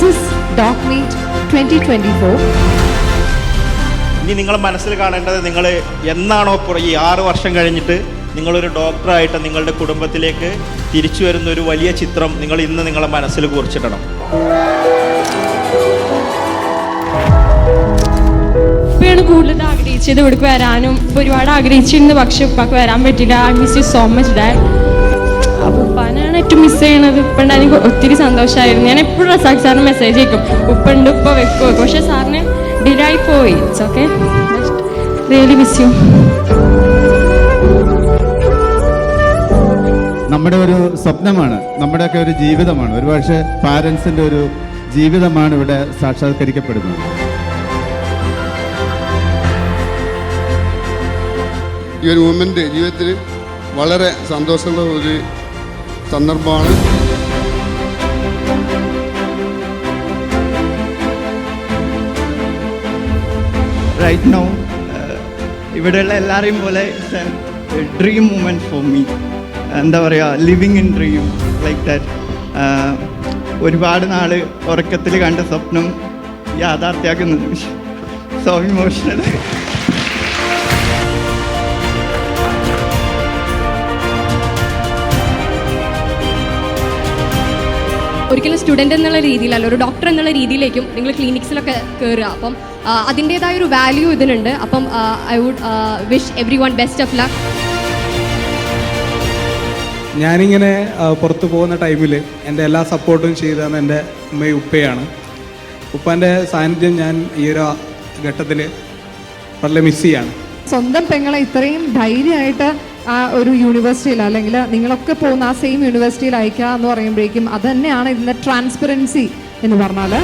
DocMeet 2024. ഇനി നിങ്ങൾ മനസ്സിൽ കാണേണ്ടത് നിങ്ങൾ എന്നാണോ ഈ ആറ് വർഷം കഴിഞ്ഞിട്ട് നിങ്ങളൊരു ഡോക്ടറായിട്ട് നിങ്ങളുടെ കുടുംബത്തിലേക്ക് തിരിച്ചു വരുന്ന ഒരു വലിയ ചിത്രം നിങ്ങൾ ഇന്ന് നിങ്ങളെ മനസ്സിൽ കുറിച്ചിടണം. ഇപ്പോഴാണ് കൂടുതൽ ആഗ്രഹിച്ചത് ഇവിടേക്ക് വരാനും. ഒരുപാട് ആഗ്രഹിച്ചിരുന്നു പക്ഷെ ഇപ്പൊ വരാൻ പറ്റില്ല. I miss you so much dad ഉപ്പാനാണ് ഏറ്റവും മിസ് ചെയ്യണത്. ഉപ്പ എനിക്ക് ഒത്തിരി സന്തോഷമായിരുന്നു. ഞാൻ എപ്പോഴും റസാഖ് സാറിന് മെസ്സേജ് അയക്കും. ഉപ്പുണ്ട് ഉപ്പ വെക്കും. വെക്കും. പക്ഷെ സാറിന് ഡിലായി പോയി. It's okay really miss you നമ്മുടെ ഒരു സ്വപ്നമാണ്. നമ്മുടെയൊക്കെ ഒരു ജീവിതമാണ്. ഒരു പക്ഷേ പാരൻസിന്റെ ഒരു ജീവിതമാണ് ഇവിടെ സാക്ഷാത്കരിക്കപ്പെടുന്നത്. ഈ ഒരു മൂമെന്റ് ജീവിതത്തിൽ വളരെ സന്തോഷമുള്ള ഒരു സന്ദർഭമാണ്. റൈറ്റ് നൗ ഇവിടെയുള്ള എല്ലാവരെയും പോലെ ഡ്രീം മൂമെന്റ് ഫോർ മീ എന്താ പറയുക living in dream like that ഒരുപാട് നാൾ ഉറക്കത്തിൽ കണ്ട സ്വപ്നം യാഥാർത്ഥ്യമാക്കുന്ന നിമിഷം സോ ഇമോഷണൽ ഒരിക്കലും സ്റ്റുഡന്റ് എന്നുള്ള രീതിയിലല്ല ഒരു ഡോക്ടർ എന്നുള്ള രീതിയിലേക്കും നിങ്ങൾ ക്ലിനിക്സിലൊക്കെ കയറുക അപ്പം അതിന്റെതായ ഒരു വാല്യൂ ഇതിനുണ്ട്. അപ്പം I would wish everyone best of luck ഞാനിങ്ങനെ പുറത്ത് പോകുന്ന ടൈമിൽ എന്റെ എല്ലാ സപ്പോർട്ടും ചെയ്തതെന്ന് എന്റെ ഉമ്മയും ഉപ്പയാണ്. ഉപ്പാന്റെ സാന്നിധ്യം ഞാൻ ഈ ഒരു ഘട്ടത്തിൽ വളരെ മിസ് ചെയ്യാണ്. സ്വന്തം പെങ്ങളെ ഇത്രയും ധൈര്യമായിട്ട് ആ ഒരു യൂണിവേഴ്സിറ്റിയിൽ അല്ലെങ്കിൽ നിങ്ങളൊക്കെ പോകുന്ന ആ സെയിം യൂണിവേഴ്സിറ്റിയിൽ അയക്കുക എന്ന് പറയുമ്പോഴേക്കും അത് തന്നെയാണ് ഇതിന്റെ ട്രാൻസ്പെറൻസി എന്ന് പറഞ്ഞാൽ